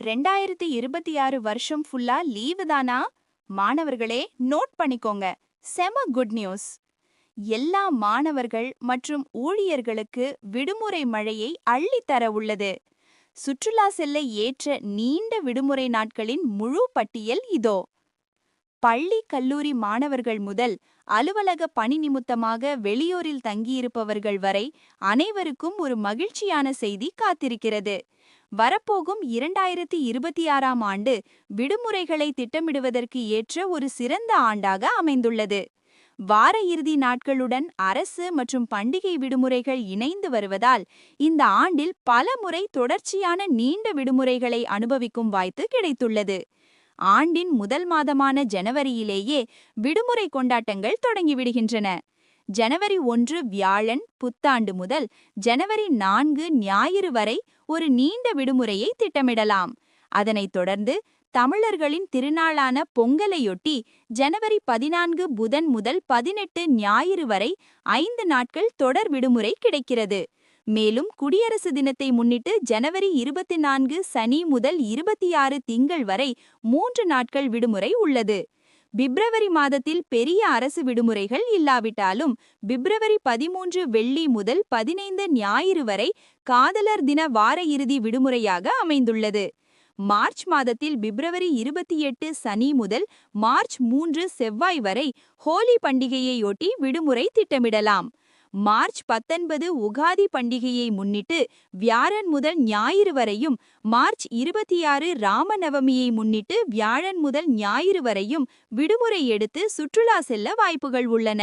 ரெண்டாயிரத்தி இருபத்தி ஆறு வருஷம் ஃபுல்லா லீவு தானா? மாணவர்களே நோட் பண்ணிக்கோங்க. செம குட் நியூஸ் எல்லா மாணவர்கள் மற்றும் ஊழியர்களுக்கு விடுமுறை மழையை அள்ளித்தர உள்ளது. சுற்றுலா செல்ல ஏற்ற நீண்ட விடுமுறை நாட்களின் முழு பட்டியல் இதோ. பள்ளி கல்லூரி மாணவர்கள் முதல் அலுவலக பணி நிமித்தமாக வெளியூரில் தங்கியிருப்பவர்கள் வரை அனைவருக்கும் ஒரு மகிழ்ச்சியான செய்தி காத்திருக்கிறது. வரப்போகும் இரண்டாயிரத்தி இருபத்தி ஆறாம் ஆண்டு விடுமுறைகளை திட்டமிடுவதற்கு ஏற்ற ஒரு சிறந்த ஆண்டாக அமைந்துள்ளது. வார இறுதி நாட்களுடன் அரசு மற்றும் பண்டிகை விடுமுறைகள் இணைந்து வருவதால் இந்த ஆண்டில் பல முறை தொடர்ச்சியான நீண்ட விடுமுறைகளை அனுபவிக்கும் வாய்ப்பு கிடைத்துள்ளது. ஆண்டின் முதல் மாதமான ஜனவரியிலேயே விடுமுறை கொண்டாட்டங்கள் தொடங்கிவிடுகின்றன. ஜனவரி ஒன்று வியாழன் புத்தாண்டு முதல் ஜனவரி நான்கு ஞாயிறு வரை ஒரு நீண்ட விடுமுறையை திட்டமிடலாம். அதனைத் தொடர்ந்து தமிழர்களின் திருநாளான பொங்கலையொட்டி ஜனவரி பதினான்கு புதன் முதல் பதினெட்டு ஞாயிறு வரை ஐந்து நாட்கள் தொடர் விடுமுறை கிடைக்கிறது. மேலும் குடியரசு தினத்தை முன்னிட்டு ஜனவரி இருபத்தி நான்கு சனி முதல் இருபத்தி ஆறு திங்கள் வரை மூன்று நாட்கள் விடுமுறை உள்ளது. பிப்ரவரி மாதத்தில் பெரிய அரசு விடுமுறைகள் இல்லாவிட்டாலும் பிப்ரவரி பதிமூன்று வெள்ளி முதல் பதினைந்து ஞாயிறு வரை காதலர் தின வார இறுதி விடுமுறையாக அமைந்துள்ளது. மார்ச் மாதத்தில் பிப்ரவரி இருபத்தி எட்டு சனி முதல் மார்ச் மூன்று செவ்வாய் வரை ஹோலி பண்டிகையையொட்டி விடுமுறை திட்டமிடலாம். மார்ச் பத்தொன்பது உகாதி பண்டிகையை முன்னிட்டு வியாழன் முதல் ஞாயிறு வரையும் மார்ச் இருபத்தி ஆறு ராமநவமியை முன்னிட்டு வியாழன் முதல் ஞாயிறு வரையும் விடுமுறை எடுத்து சுற்றுலா செல்ல வாய்ப்புகள் உள்ளன.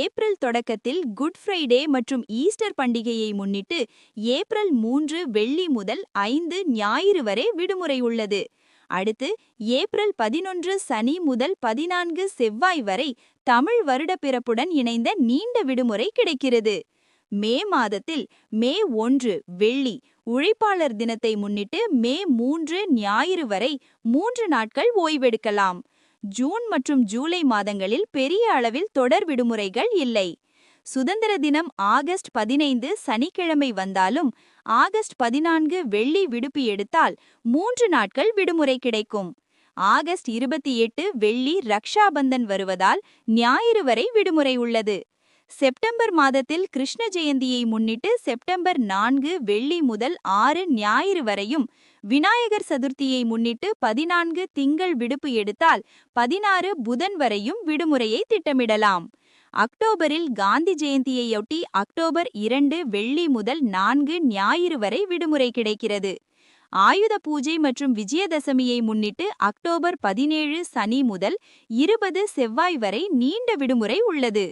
ஏப்ரல் தொடக்கத்தில் குட் ஃப்ரைடே மற்றும் ஈஸ்டர் பண்டிகையை முன்னிட்டு ஏப்ரல் மூன்று வெள்ளி முதல் ஐந்து ஞாயிறு வரை விடுமுறை உள்ளது. அடுத்து ஏப்ரல் பதினொன்று சனி முதல் பதினான்கு செவ்வாய் வரை தமிழ் வருடப்பிறப்புடன் இணைந்த நீண்ட விடுமுறை கிடைக்கிறது. மே மாதத்தில் மே ஒன்று வெள்ளி உழைப்பாளர் தினத்தை முன்னிட்டு மே மூன்று ஞாயிறு வரை மூன்று நாட்கள் ஓய்வெடுக்கலாம். ஜூன் மற்றும் ஜூலை மாதங்களில் பெரிய அளவில் தொடர் விடுமுறைகள் இல்லை. சுதந்திர தினம் ஆகஸ்ட் பதினைந்து சனிக்கிழமை வந்தாலும் ஆகஸ்ட் பதினான்கு வெள்ளி விடுப்பு எடுத்தால் மூன்று நாட்கள் விடுமுறை கிடைக்கும். ஆகஸ்ட் இருபத்தி எட்டு வெள்ளி ரக்ஷாபந்தன் வருவதால் ஞாயிறு வரை விடுமுறை உள்ளது. செப்டம்பர் மாதத்தில் கிருஷ்ண ஜெயந்தியை முன்னிட்டு செப்டம்பர் நான்கு வெள்ளி முதல் ஆறு ஞாயிறு வரையும் விநாயகர் சதுர்த்தியை முன்னிட்டு பதினான்கு திங்கள் விடுப்பு எடுத்தால் பதினாறு புதன் வரையும் விடுமுறையை திட்டமிடலாம். அக்டோபரில் காந்தி ஜெயந்தியையொட்டி அக்டோபர் இரண்டு வெள்ளி முதல் நான்கு ஞாயிறு வரை விடுமுறை கிடைக்கிறது. ஆயுத பூஜை மற்றும் விஜயதசமியை முன்னிட்டு அக்டோபர் பதினேழு சனி முதல் இருபது செவ்வாய் வரை நீண்ட விடுமுறை உள்ளது.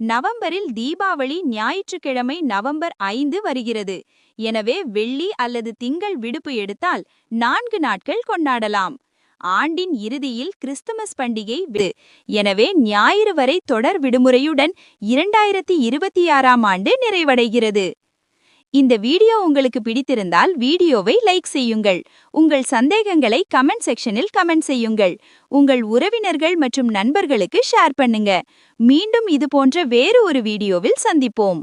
நவம்பரில் தீபாவளி ஞாயிற்றுக்கிழமை நவம்பர் ஐந்து வருகிறது. எனவே வெள்ளி அல்லது திங்கள் விடுப்பு எடுத்தால் நான்கு நாட்கள் கொண்டாடலாம். ஆண்டின் இறுதியில் கிறிஸ்துமஸ் பண்டிகை விடு. எனவே ஞாயிறு வரை தொடர் விடுமுறையுடன் இரண்டாயிரத்தி இருபத்தி ஆறாம் ஆண்டு நிறைவடைகிறது. இந்த வீடியோ உங்களுக்கு பிடித்திருந்தால் வீடியோவை லைக் செய்யுங்கள். உங்கள் சந்தேகங்களை கமெண்ட் செக்ஷனில் கமெண்ட் செய்யுங்கள். உங்கள் உறவினர்கள் மற்றும் நண்பர்களுக்கு ஷேர் பண்ணுங்க. மீண்டும் இது போன்ற வேறு ஒரு வீடியோவில் சந்திப்போம்.